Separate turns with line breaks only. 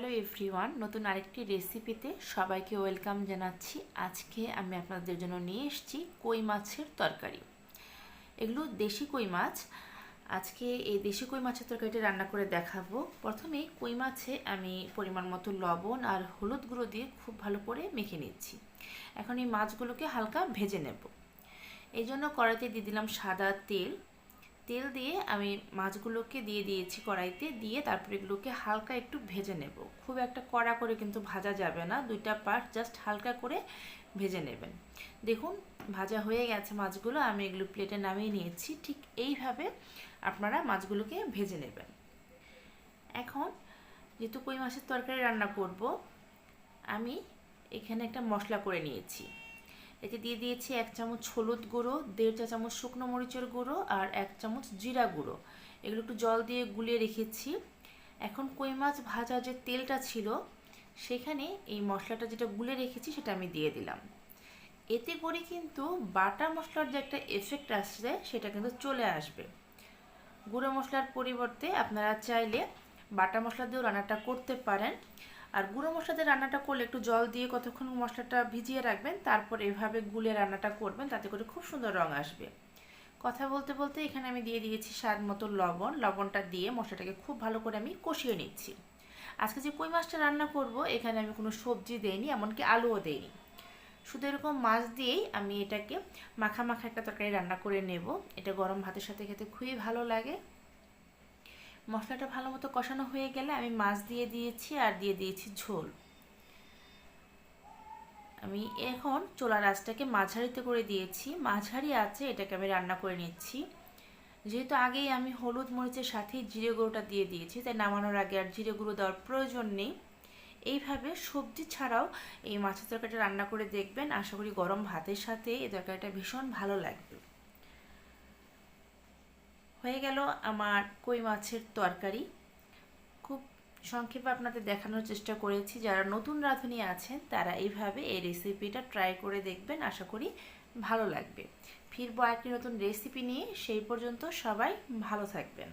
Hello everyone, নতুন আরেকটি রেসিপিতে সবাইকে ওয়েলকাম জানাচ্ছি। আজকে আমি আপনাদের জন্য নিয়ে এসেছি কই মাছের তরকারি। এগুলো দেশি কই মাছ। আজকে এই দেশি কই মাছের তরকারিটা রান্না করে দেখাবো। প্রথমে কই মাছে আমি পরিমাণ মতো লবণ আর হলুদ গুঁড়ো দিয়ে খুব ভালো করে মেখে নিচ্ছি। এখন এই মাছগুলোকে হালকা ভেজে নেব। এই জন্য কড়াইতে দিয়ে দিলাম সাদা তেল। তেল দিয়ে আমি মাছগুলোকে দিয়ে দিয়েছি কড়াইতে, দিয়ে তারপর এগুলোকে হালকা একটু ভেজে নেব। খুব একটা কড়া করে কিন্তু ভাজা যাবে না, দুইটা পার্ট জাস্ট হালকা করে ভেজে নেবেন। দেখুন, ভাজা হয়ে গেছে মাছগুলো, আমি এগুলো প্লেটে নামিয়ে নিয়েছি, ঠিক এইভাবে আপনারা মাছগুলোকে ভেজে নেবেন। এখন যেহেতু কই মাছের তরকারি রান্না করব, আমি এখানে একটা মশলা করে নিয়েছি। এতে দিয়ে দিয়েছি এক চামচ হলুদ গুঁড়ো, দেড় চা চামচ শুকনো মরিচের গুঁড়ো আর এক চামচ জিরা গুঁড়ো। এগুলো একটু জল দিয়ে গুলিয়ে রেখেছি। এখন কই মাছ ভাজা যে তেলটা ছিল, সেখানে এই মশলাটা যেটা গুলে রেখেছি সেটা আমি দিয়ে দিলাম। এতে করে কিন্তু বাটা মশলার যে একটা এফেক্ট আসছে, সেটা কিন্তু চলে আসবে। গুঁড়ো মশলার পরিবর্তে আপনারা চাইলে বাটা মশলা দিয়েও রান্নাটা করতে পারেন। আর গুঁড়ো মশলা দিয়ে রান্নাটা করলে একটু জল দিয়ে কতক্ষণ মশলাটা ভিজিয়ে রাখবেন, তারপর এভাবে গুলে রান্নাটা করবেন, তাতে করে খুব সুন্দর রং আসবে। কথা বলতে বলতে এখানে আমি দিয়ে দিয়েছি স্বাদ মতো লবণ। লবণটা দিয়ে মশলাটাকে খুব ভালো করে আমি কষিয়ে নিচ্ছি। আজকে যে কই মাছটা রান্না করব, এখানে আমি কোনো সবজি দেইনি, এমনকি আলুও দেইনি। শুধু এরকম মাছ দিয়েই আমি এটাকে মাখা মাখা একটা তরকারি রান্না করে নেব। এটা গরম ভাতের সাথে খেতে খুবই ভালো লাগে। মশলাটা ভালো মতো কষানো হয়ে গেলে আমি মাছ দিয়ে দিয়েছি আর দিয়ে দিয়েছি ঝোল। আমি এখন চোলা রাসটাকে মাঝারিতে করে দিয়েছি। মাঝারি আছে এটাকে আমি রান্না করে নিচ্ছি। যেহেতু আগেই আমি হলুদ মরিচের সাথেই জিরে গুঁড়োটা দিয়ে দিয়েছি, তাই নামানোর আগে আর জিরে গুঁড়ো দেওয়ার প্রয়োজন নেই। এইভাবে সবজি ছাড়াও এই মাছের তরকারিটা রান্না করে দেখবেন। আশা করি গরম ভাতের সাথে এই তরকারিটা ভীষণ ভালো লাগবে। হয়ে গেল আমার কই মাছের তরকারি। খুব সংক্ষেপে আপনাদের দেখানোর চেষ্টা করেছি, যারা নতুন রাঁধুনি আছেন, তারা এইভাবে এই রেসিপিটা ট্রাই করে দেখবেন, আশা করি ভালো লাগবে। ফিরবো একটি নতুন রেসিপি নিয়ে, সেই পর্যন্ত সবাই ভালো থাকবেন।